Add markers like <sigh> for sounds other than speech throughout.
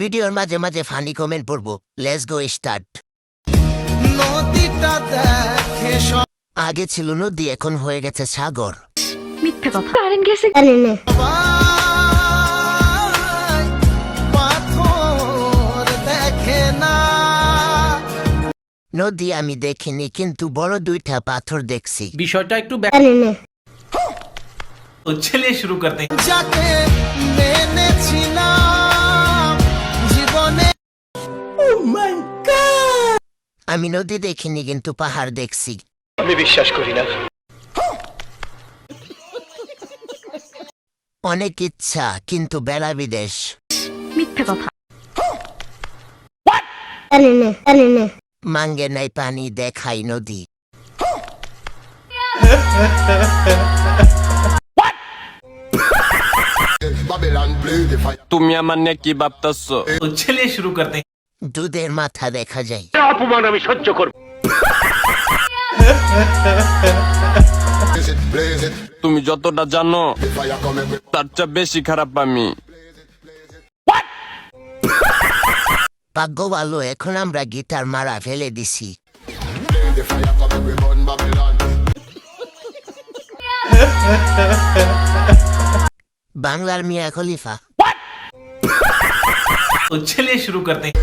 ভিডিওর মাঝে মাঝে ফানি কমেন্ট পড়ব। লেস গো স্টার্ট আগে ছিল নদী এখন হয়ে গেছে সাগর। নদী আমি দেখিনি কিন্তু বড় দুইটা পাথর দেখছি। বিষয়টা একটু শুরু করতে না মাই গড আমি নদী দেখিনি কিন্তু পাহাড় দেখছি। আমি বিশ্বাস করি না। অনেক ইচ্ছা কিন্তু বেলা বিদেশ। মিথ্যা কথা। মাঙ্গে নাই পানি দেখাই নদী। <laughs> তুমি আমার নিয়ে কি ভাবতেছ? ছেলে শুরু করতে দুধের মাথা দেখা যায়। অপমান আমি সহ্য করব। তুমি যতটা জানো তার চেয়ে বেশি খারাপ আমি। ভাগ্য ভালো এখন আমরা গিটার মারা ফেলে দিছি। বাংলার মিয়া খলিফা। तो चलिए शुरू करते हैं।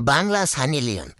बांग्ला सानी लियन